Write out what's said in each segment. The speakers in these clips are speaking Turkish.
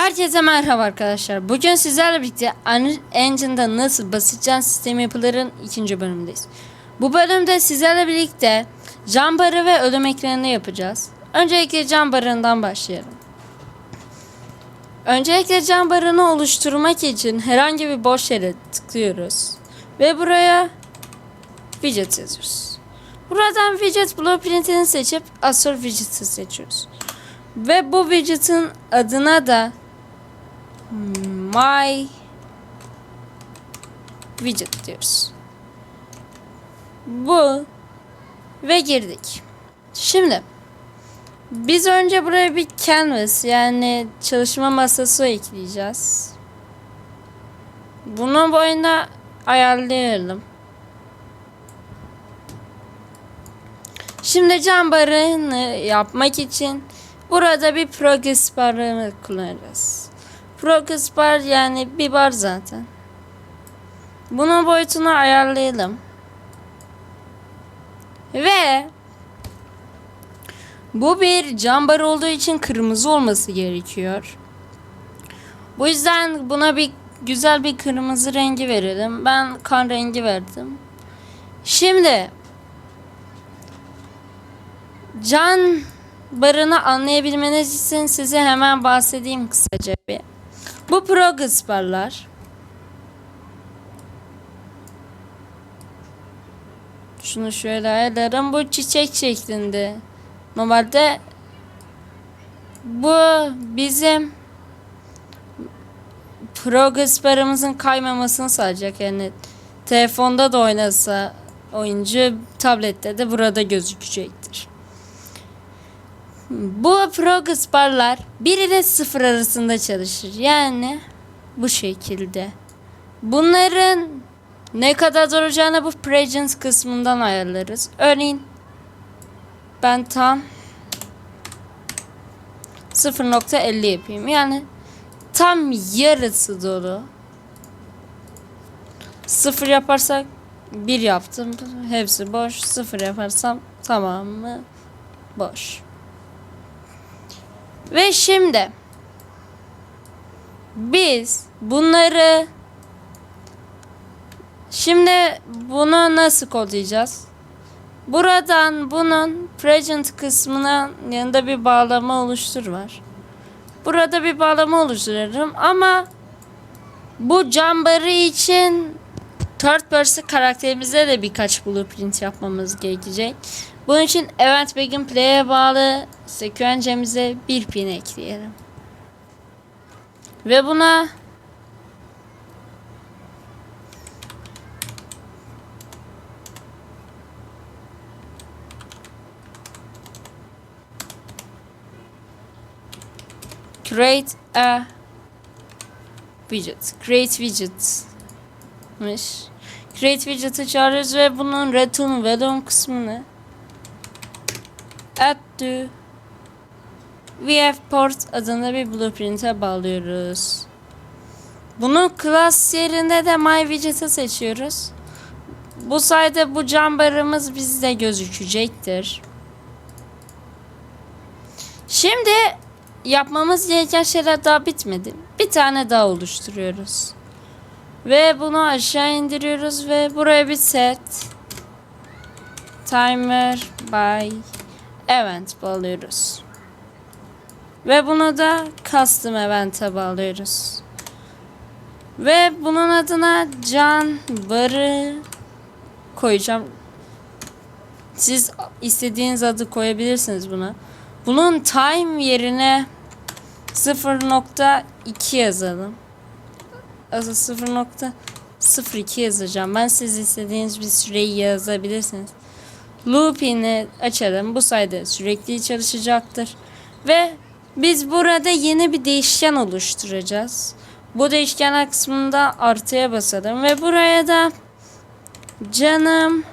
Herkese merhaba arkadaşlar. Bugün sizlerle birlikte Unreal Engine'da nasıl basit can sistemi yapıların ikinci bölümündeyiz. Bu bölümde sizlerle birlikte can barı ve ölüm ekranını yapacağız. Öncelikle can barından başlayalım. Öncelikle can barını oluşturmak için herhangi bir boş yere tıklıyoruz. Ve buraya widget yazıyoruz. Buradan widget blueprint'ini seçip Azure widget'ı seçiyoruz. Ve bu widget'ın adına da my widget diyoruz. Bu ve girdik. Şimdi biz önce buraya bir canvas yani çalışma masası ekleyeceğiz. Bunun boyuna ayarlayalım. Şimdi cam barını yapmak için burada bir progress barını kullanacağız. Progress bar yani bir bar zaten. Bunun boyutunu ayarlayalım. Ve bu bir cam bar olduğu için kırmızı olması gerekiyor. Bu yüzden buna bir güzel bir kırmızı rengi verelim. Ben kan rengi verdim. Şimdi can barını anlayabilmeniz için size hemen bahsedeyim kısaca bir. Bu progress barlar. Şunu şöyle ayarlarım. Bu çiçek şeklinde. Normalde bu bizim progress barımızın kaymamasını sağlayacak. Yani telefonda da oynasa oyuncu tablette de burada gözükecektir. Bu progress barlar 1 ile 0 arasında çalışır. Yani bu şekilde. Bunların ne kadar duracağını bu presence kısmından ayarlarız. Örneğin ben tam 0.50 yapayım. Yani tam yarısı dolu. 0 yaparsak 1 yaptım. Hepsi boş. 0 yaparsam tamamı boş. Ve şimdi biz bunları şimdi bunu nasıl kodlayacağız? Buradan bunun present kısmına yanında bir bağlama oluştur var. Burada bir bağlama oluştururum ama bu cambarı için third person karakterimize de birkaç blueprint yapmamız gerekecek. Bunun için event begin play'e bağlı seküencemize bir pin ekleyelim. Ve buna create a widget. Create widget. Create widget'ı çağırıyoruz ve bunun return value kısmını to VF port adında bir blueprint'e bağlıyoruz. Bunun class yerinde de my widget'ı seçiyoruz. Bu sayede bu cam barımız bizde gözükecektir. Şimdi yapmamız gereken şeyler daha bitmedi. Bir tane daha oluşturuyoruz. Ve bunu aşağı indiriyoruz ve buraya bir set timer by event bağlıyoruz. Ve bunu da custom event'e bağlıyoruz. Ve bunun adına can barı koyacağım. Siz istediğiniz adı koyabilirsiniz buna. Bunun time yerine 0.2 yazalım. Aslında 0.02 yazacağım. Ben siz istediğiniz bir süreyi yazabilirsiniz. Loop'ini açalım. Bu sayede sürekli çalışacaktır. Ve biz burada yeni bir değişken oluşturacağız. Bu değişken kısmında artıya basalım ve buraya da canım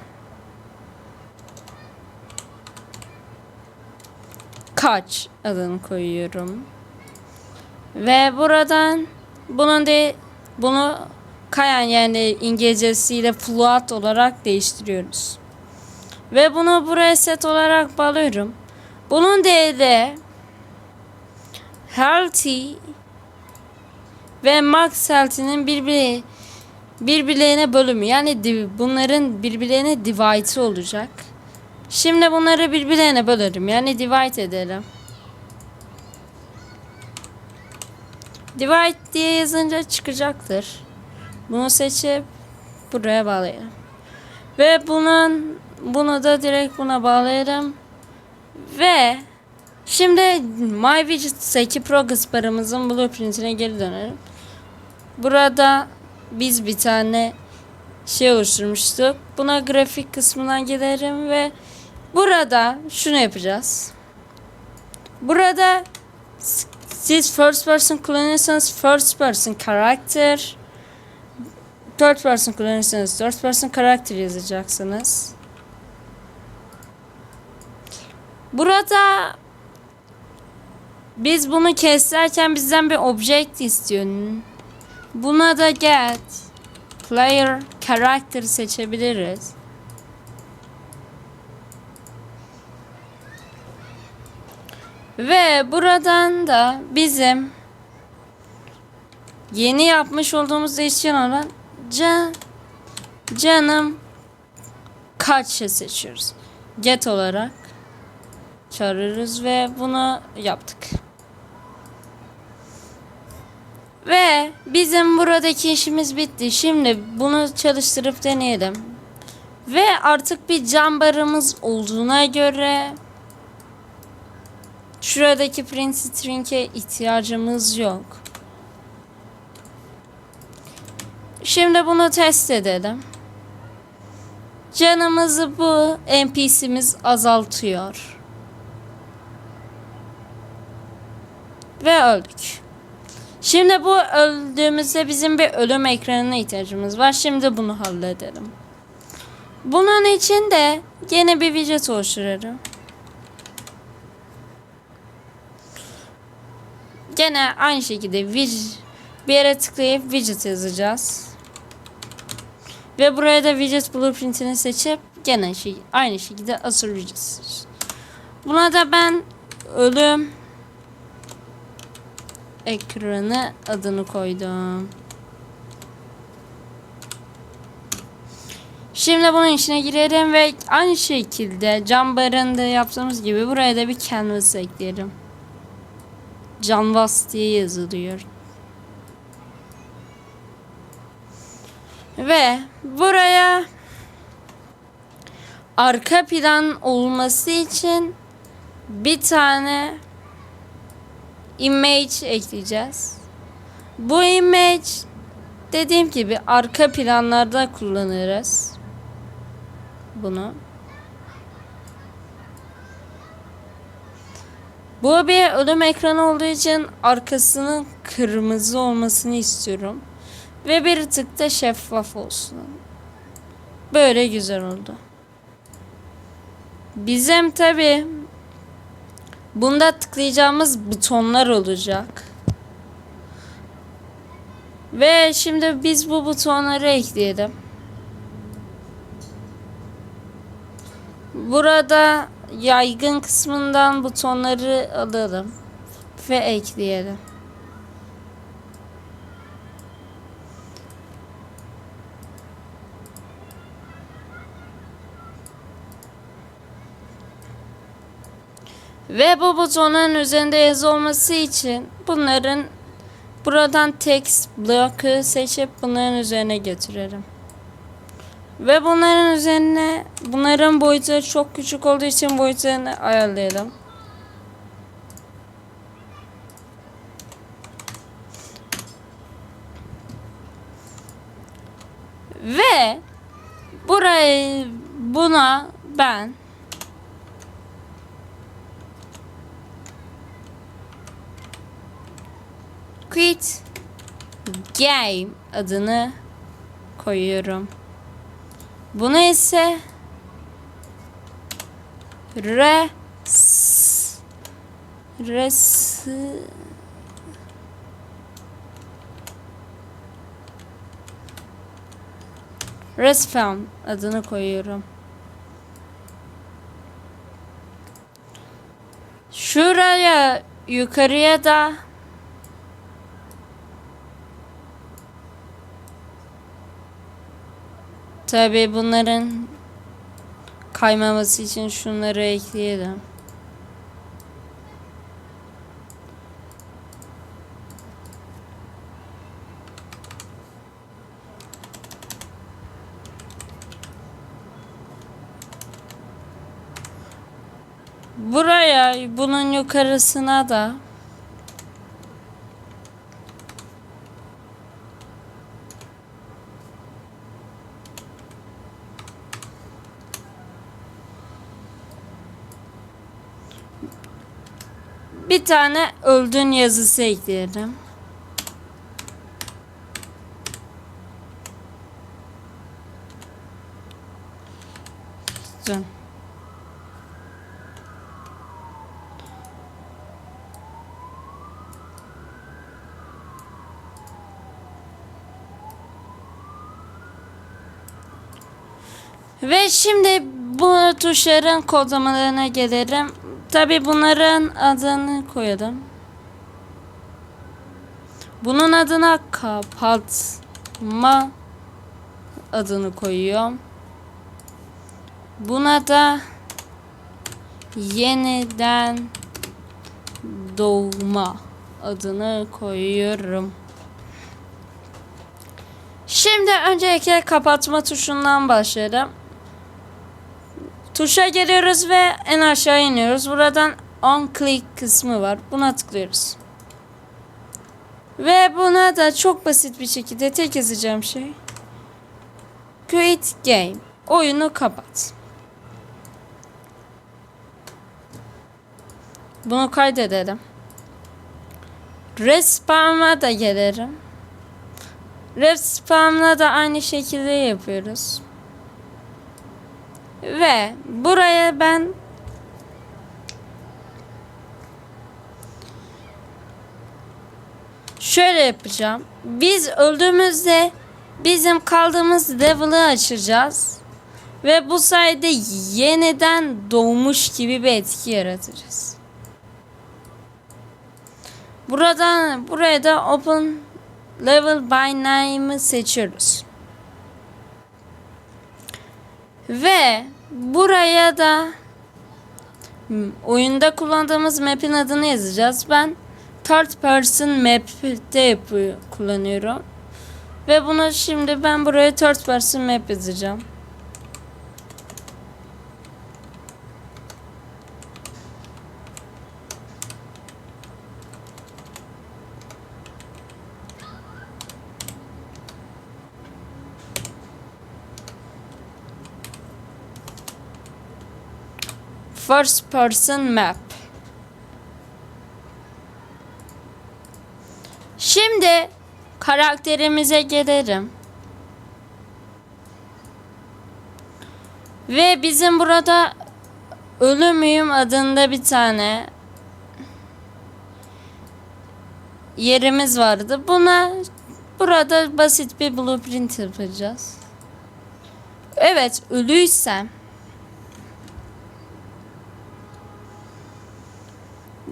kaç adını koyuyorum. Ve buradan bunun de bunu kayan yani İngilizcesiyle float olarak değiştiriyoruz. Ve bunu buraya set olarak bağlıyorum. Bunun değeri healthy ve max health'inin birbiri birbirlerine bölümü. Yani bunların birbirlerine divide olacak. Şimdi bunları birbirlerine bölerim. Yani divide edelim. Divide diye yazınca çıkacaktır. Bunu seçip buraya bağlayalım. Ve bunun bunu da direkt buna bağlayalım. Ve şimdi My Widgets'teki progress barımızın blueprintine geri dönelim. Burada biz bir tane şey oluşturmuştuk. Buna grafik kısmına giderim ve burada şunu yapacağız. Burada siz first person kullanırsanız first person karakter third person kullanırsanız third person karakter yazacaksınız. Burada biz bunu keserken bizden bir object istiyor. Buna da get player character seçebiliriz. Ve buradan da bizim yeni yapmış olduğumuz değişken olan can canım kaçı seçiyoruz. Get olarak çağırırız ve bunu yaptık. Ve bizim buradaki işimiz bitti. Şimdi bunu çalıştırıp deneyelim. Ve artık bir cam barımız olduğuna göre şuradaki print string'e ihtiyacımız yok. Şimdi bunu test edelim. Canımızı bu NPC'miz azaltıyor. Ve öldük. Şimdi bu öldüğümüzde bizim bir ölüm ekranına ihtiyacımız var. Şimdi bunu halledelim. Bunun için de yine bir widget oluşturarım. Gene aynı şekilde bir yere tıklayıp widget yazacağız. Ve buraya da widget blueprint'ini seçip gene şey, aynı şekilde asır widget. Buna da ben ölüm ekranı adını koydum. Şimdi bunun içine girelim ve aynı şekilde cam barında yaptığımız gibi buraya da bir canvas ekleyelim. Canvas diye yazılıyor. Ve buraya arka plan olması için bir tane image ekleyeceğiz. Bu image dediğim gibi arka planlarda kullanırız. Bunu. Bu bir ölüm ekranı olduğu için arkasının kırmızı olmasını istiyorum. Ve bir tık da şeffaf olsun. Böyle güzel oldu. Bizim tabi bunda tıklayacağımız butonlar olacak. Ve şimdi biz bu butonları ekleyelim. Burada yaygın kısmından butonları alalım ve ekleyelim. Ve bu butonun üzerinde yazı olması için bunların buradan text block'ı seçip bunların üzerine getiririm. Ve bunların üzerine bunların boyutları çok küçük olduğu için boyutlarını ayarlayalım. Ve burayı buna ben quit game adını koyuyorum. Bunu ise res res respawn adını koyuyorum. Şuraya yukarıya da Tabii bunların kaymaması için şunları ekleyelim. Buraya bunun yukarısına da bir tane öldün yazısı ekleyelim. Dön. Ve şimdi bu tuşların kodlamalarına gelelim. Tabi bunların adını koyalım. Bunun adına kapatma adını koyuyorum. Buna da yeniden doğma adını koyuyorum. Şimdi öncelikle kapatma tuşundan başlayalım. Tuşa geliyoruz ve en aşağı iniyoruz. Buradan on click kısmı var. Buna tıklıyoruz. Ve buna da çok basit bir şekilde tek yazacağım şey. Quit game. Oyunu kapat. Bunu kaydedelim. Respawn'a da gelirim. Respawn'a da aynı şekilde yapıyoruz. Ve buraya ben şöyle yapacağım. Biz öldüğümüzde bizim kaldığımız level'ı açacağız. Ve bu sayede yeniden doğmuş gibi bir etki yaratacağız. Buradan buraya da open level by name'ı seçiyoruz. Ve buraya da oyunda kullandığımız map'in adını yazacağız. Ben third person map'te kullanıyorum. Ve bunu şimdi ben buraya third person map yazacağım. First person map. Şimdi karakterimize gelelim. Ve bizim burada Ölü müyüm adında bir tane yerimiz vardı. Buna burada basit bir blueprint yapacağız. Evet, ölüysem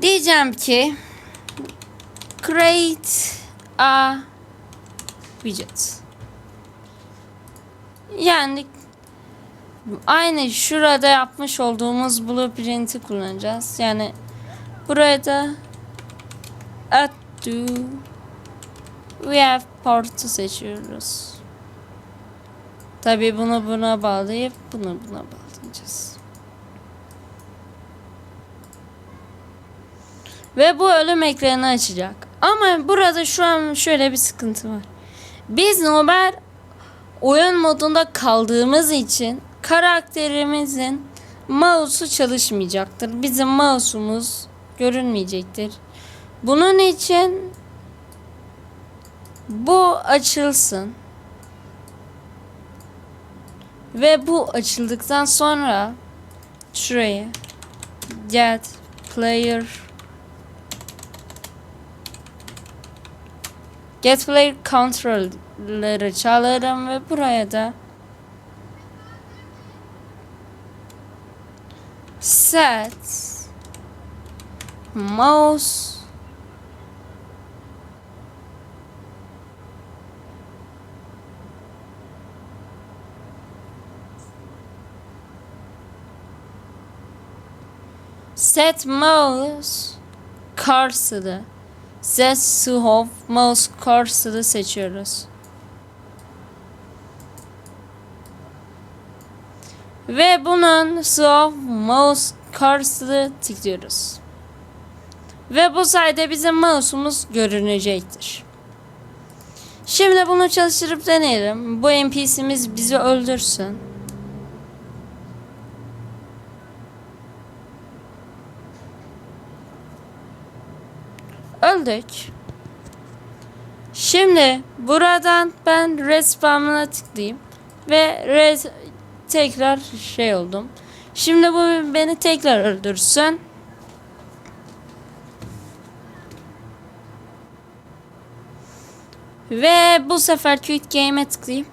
Diyeceğim ki create a widget. Yani aynı şurada yapmış olduğumuz blueprint'i kullanacağız. Yani buraya da add to we have port'u seçiyoruz. Tabii bunu buna bağlayıp bunu buna bağlayacağız. Ve bu ölüm ekranı açacak. Ama burada şu an şöyle bir sıkıntı var. Biz normal oyun modunda kaldığımız için karakterimizin mouse'u çalışmayacaktır. Bizim mouse'umuz görünmeyecektir. Bunun için bu açılsın. Ve bu açıldıktan sonra şuraya get player Gateway Control'ları çalarım ve buraya da set mouse set mouse karşıdı. Set Suhov mouse cursor'ı seçiyoruz. Ve bunun Suhov mouse cursor'ı tıklıyoruz. Ve bu sayede bizim mouse'umuz görünecektir. Şimdi bunu çalıştırıp deneyelim. Bu NPC'miz bizi öldürsün. Öldük. Şimdi buradan ben respawn'a tıklayayım ve res tekrar şey oldum. Şimdi bu beni tekrar öldürsün. Ve bu sefer Quit Game'e tıklayayım.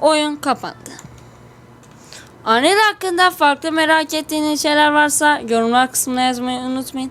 Oyun kapandı. Anel hakkında farklı merak ettiğiniz şeyler varsa yorumlar kısmına yazmayı unutmayın.